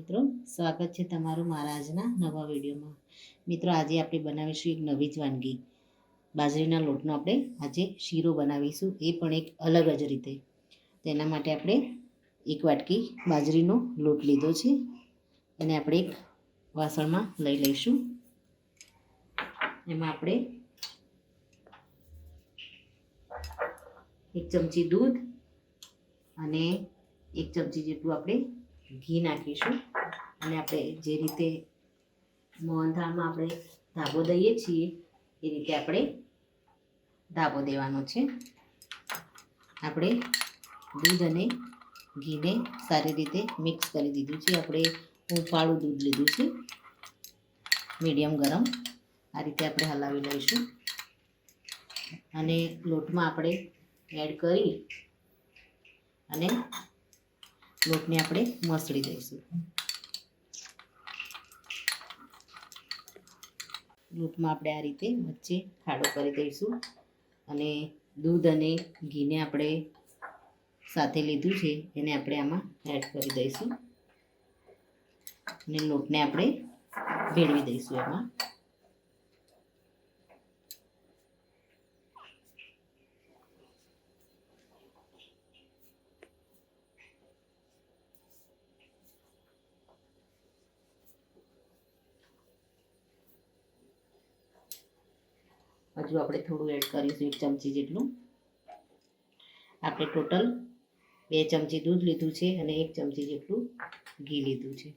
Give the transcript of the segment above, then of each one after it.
મિત્રો, સ્વાગત છે તમારું મારા આજના નવા વિડીયોમાં. મિત્રો, આજે આપણે બનાવીશું એક નવી જ વાનગી. બાજરીના લોટનો આપણે આજે શીરો બનાવીશું, એ પણ એક અલગ જ રીતે. તેના માટે આપણે એક વાટકી બાજરીનો લોટ લીધો છે, એને આપણે એક વાસણમાં લઈ લઈશું. એમાં આપણે એક ચમચી દૂધ અને એક ચમચી જેટલું આપણે ઘી નાખીશું. અને આપણે જે રીતે મોહનથાળમાં આપણે ધાબો દઈએ છીએ, એ રીતે આપણે ધાબો દેવાનો છે. આપણે દૂધ અને ઘીને સારી રીતે મિક્સ કરી દીધું છે. આપણે હુંફાળું દૂધ લીધું છે. મીડિયમ ગરમ. આ રીતે આપણે હલાવી લઈશું. અને લોટમાં આપણે એડ કરી અને લોટને આપણે મસળી દઈશું. લોટમાં આપણે આ રીતે વચ્ચે ખાડો કરી દઈશું અને દૂધ અને ઘીને આપણે સાથે લીધું છે એને આપણે આમાં એડ કરી દઈશું. અને લોટને આપણે ભેળવી દઈશું એમાં. હજુ આપણે થોડું એડ કરીશું એક ચમચી જેટલું. આપણે ટોટલ બે ચમચી દૂધ લીધું છે અને એક ચમચી જેટલું ઘી લીધું છે.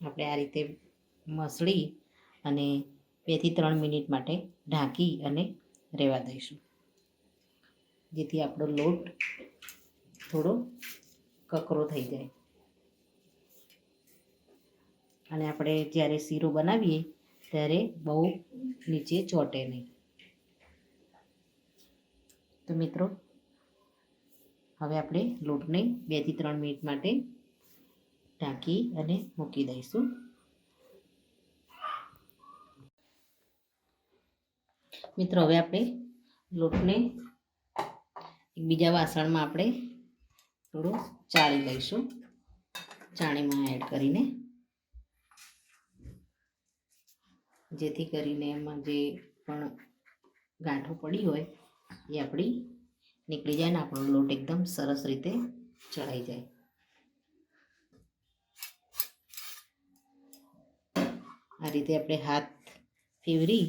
આપણે આ રીતે મસળી અને બેથી ત્રણ મિનિટ માટે ઢાંકી અને રહેવા દઈશું. જેથી આપણો લોટ થોડો કકરો થઈ જાય. અને આપણે જ્યારે શીરો બનાવીએ, ત્યારે બહુ નીચે ચોટે નહીં. તો મિત્રો, હવે આપણે લોટને બેથી ત્રણ મિનિટ માટે ઢાંકી અને મૂકી દઈશું. મિત્રો, હવે આપણે લોટને એક બીજા વાસણમાં આપણે થોડું ચાળી લઈશું. ચાણીમાં એડ કરીને. જેથી કરીને એમાં જે પણ ગાંઠો પડી હોય એ આપણી નીકળી જાય ને આપણો લોટ એકદમ સરસ રીતે ચડાઈ જાય. આ રીતે આપણે હાથ ફેવરી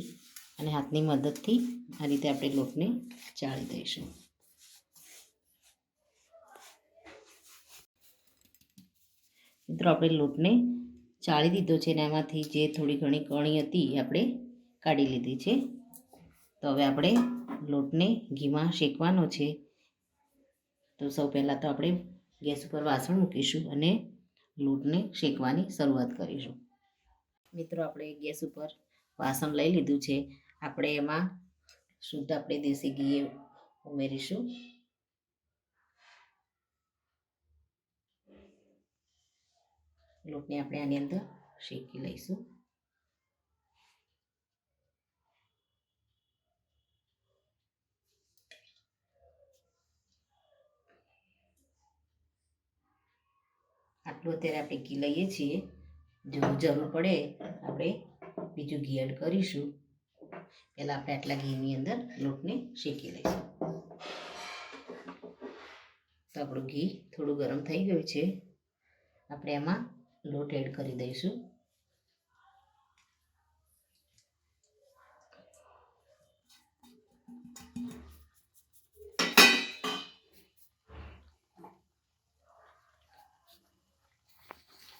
અને હાથની મદદથી આ રીતે આપણે લોટને ચાળી દઈશું. મિત્રો, આપણે લોટને ચાળી દીધો છે ને એમાંથી જે થોડી ઘણી કણી હતી એ આપણે કાઢી લીધી છે. તો હવે આપણે લોટને ઘીમાં શેકવાનો છે. તો સૌ પહેલાં તો આપણે ગેસ ઉપર વાસણ મૂકીશું અને લોટને શેકવાની શરૂઆત કરીશું. મિત્રો, આપણે ગેસ ઉપર વાસણ લઈ લીધું છે. આપણે એમાં શુદ્ધ આપણે દેશી ઘી ઉમેરીશું. લોટને આપણે આની અંદર શેકી લઈશું. આટલું અત્યારે આપણે ઘી લઈએ છીએ. જો જરૂર પડે આપણે બીજું ઘી એડ કરીશું. પહેલાં આપણે આટલા ઘીની અંદર લોટને શેકી લઈશું. તો આપણું ઘી થોડું ગરમ થઈ ગયું છે. આપણે એમાં લોટ એડ કરી દઈશું.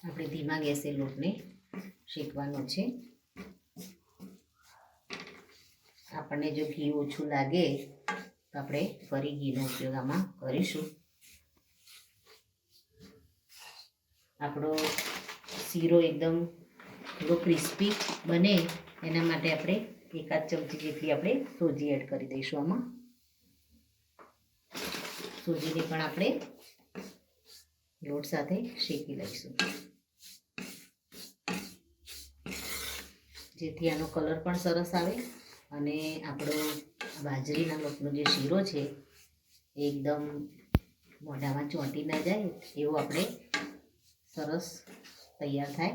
આપણે ધીમા ગેસે લોટને શેકવાનો છે. આપણને જો ઘી ઓછું લાગે તો આપણે ફરી ઘીનો ઉપયોગ આમાં કરીશું. આપણો શીરો એકદમ થોડો ક્રિસ્પી બને, એના માટે આપણે એકાદ ચમચી જેટલી આપણે સોજી એડ કરી દઈશું આમાં. સોજીને પણ આપણે લોટ સાથે શેકી લઈશું. જેથી આનો કલર પણ સરસ આવે અને આપણો બાજરીના લોટનો જે શીરો છે એકદમ મોઢામાં ચોંટી ના જાય, એવું આપણે સરસ તૈયાર થાય.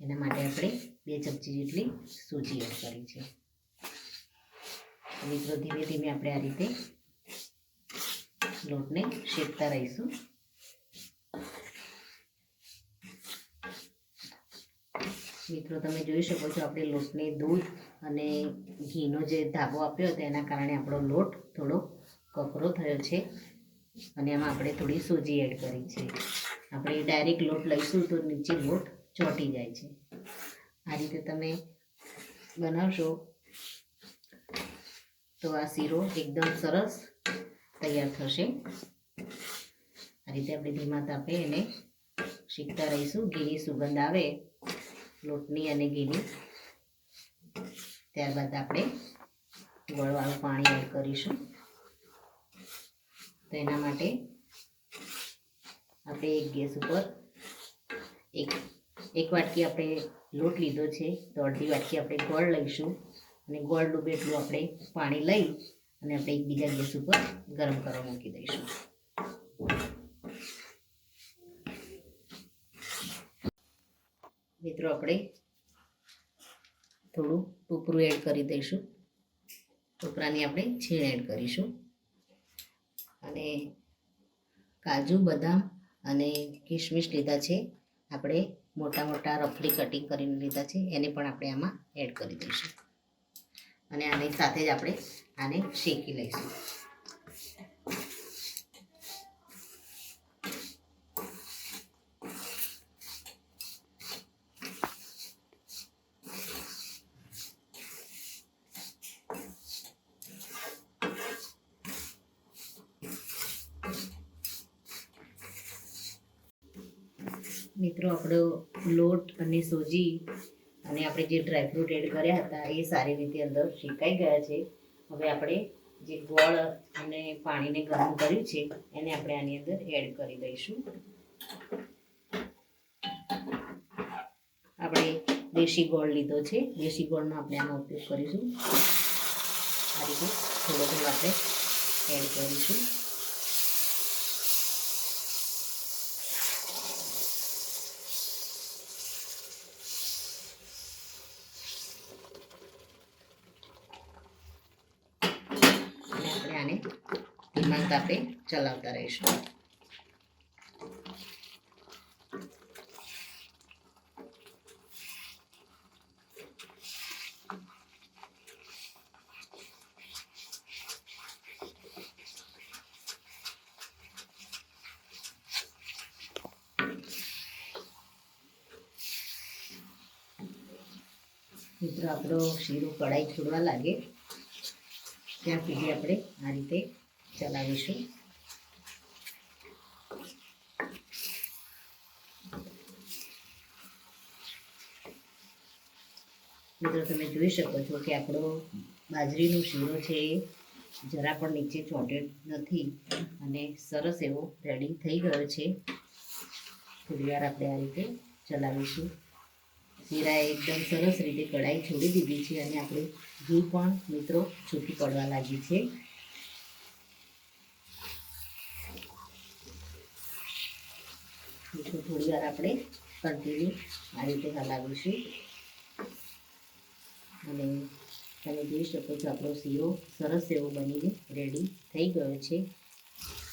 એના માટે આપણે બે ચમચી જેટલી સૂજી એડ કરી છે. મિત્રો ધીમે ધીમે આપણે આ રીતે લોટને શેકતા રહીશું. મિત્રો તમે જોઈ શકો છો આપણે લોટને દૂધ અને ઘીનો જે ધાબો આપ્યો હતો એના કારણે આપણો લોટ થોડો કકરો થયો છે. અને એમાં આપણે થોડી સૂજી એડ કરી છે. આપણે ડાયરેક્ટ લોટ લઈશું તો નીચે લોટ ચોંટી જાય છે. આ રીતે તમે બનાવશો તો આ શીરો એકદમ સરસ તૈયાર થશે. આ રીતે આપણે ધીમા તાપે એને શીખતા રહીશું. ઘીની સુગંધ આવે લોટની અને ઘીની. ત્યારબાદ આપણે ગોળવાળું પાણી એડ કરીશું. તો એના માટે આપણે એક ગેસ ઉપર એક એક વાટકી આપણે લોટ લીધો છે, તો અડધી વાટકી આપણે ગોળ લઈશું. અને ગોળ ડૂબે આપણે પાણી લઈ અને આપણે એકબીજા ગેસ ઉપર ગરમ કરવા મૂકી દઈશું. મિત્રો, આપણે થોડું ટોપરું એડ કરી દઈશું. ટોપરાની આપણે છીણ એડ કરીશું. અને કાજુ, બદામ અને કિશમિશ લીધા છે. આપણે મોટા મોટા રફલી કટિંગ કરીને લીધા છે. એને પણ આપણે આમાં એડ કરી દઈશું. અને આની સાથે જ આપણે આને શેકી લઈશું. મિત્રો, આપણો લોટ અને સોજી અને આપણે જે ડ્રાયફ્રૂટ એડ કર્યા હતા, એ સારી રીતે અંદર શેકાઈ ગયા છે. હવે આપણે જે ગોળ અને પાણીને ગરમ કર્યું છે, એને આપણે આની અંદર એડ કરી દઈશું. આપણે દેશી ગોળ લીધો છે. દેશી ગોળનો આપણે આનો ઉપયોગ કરીશું. આ રીતે થોડો થોડો આપણે એડ કરીશું અને આપણે આને ધીમા તાપે ચલાવતા રહીશું. મિત્રો, આપણો શીરો કઢાઈ છોડવા લાગે. ત્યાં સુધી આપણે આ રીતે ચલાવીશું. મિત્રો, તમે જોઈ શકો છો કે આપણો બાજરીનો શીરો છે એ જરા પણ નીચે ચોંટેડ નથી અને સરસ એવો રેડી થઈ ગયો છે. થોડી વાર આપણે આ રીતે ચલાવીશું. શીરાએ એકદમ સરસ રીતે કઢાઈ છોડી દીધી છે અને આપણે ઘી પણ મિત્રો છૂટી પડવા લાગી છે. મિત્રો થોડી વાર આપણે કન્ટિન્યુ આ રીતે હલાવીશું. અને તમે જોઈ શકો છો આપણો શીરો સરસ એવો બનીને રેડી થઈ ગયો છે.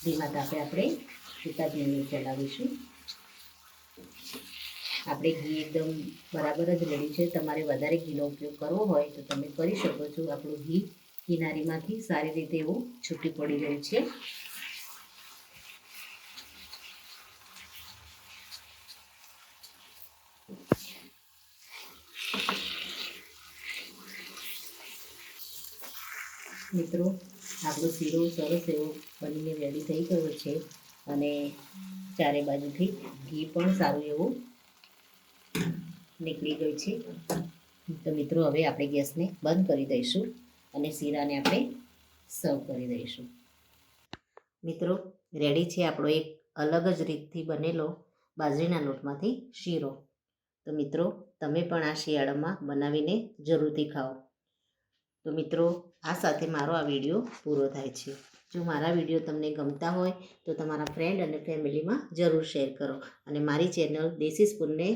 ધીમા તાપે આપણે એકાદ મિનિટ ચલાવીશું. આપણે ઘી એકદમ બરાબર જ રેડી છે. તમારે વધારે ઘીનો ઉપયોગ કરવો હોય તો તમે કરી શકો છો. આપણું ઘી કિનારીમાંથી સારી રીતે એવું છૂટી પડી રહ્યું છે. મિત્રો, આપણો શીરો સરસ એવો બનીને રેડી થઈ ગયો છે અને ચારે બાજુથી ઘી પણ સારું એવું નીકળી ગયું છે. તો મિત્રો, હવે આપણે ગેસને બંધ કરી દઈશું અને શીરાને આપણે સર્વ કરી દઈશું. મિત્રો રેડી છે આપણો એક અલગ જ રીતથી બનેલો બાજરીના લોટમાંથી શીરો. તો મિત્રો, તમે પણ આ શિયાળામાં બનાવીને જરૂરથી ખાઓ. તો મિત્રો, આ સાથે મારો આ વીડિયો પૂરો થાય છે. જો મારા વીડિયો તમને ગમતા હોય, તો તમારા ફ્રેન્ડ અને ફેમિલીમાં જરૂર શેર કરો અને મારી ચેનલ દેશી સ્પૂનને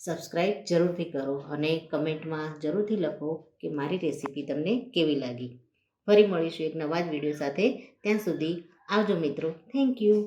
સબસ્ક્રાઈબ જરૂરથી કરો અને કમેન્ટમાં જરૂરથી લખો કે મારી રેસીપી તમને કેવી લાગી. ફરી મળીશું એક નવા જ વીડિયો સાથે. ત્યાં સુધી આવજો મિત્રો. Thank you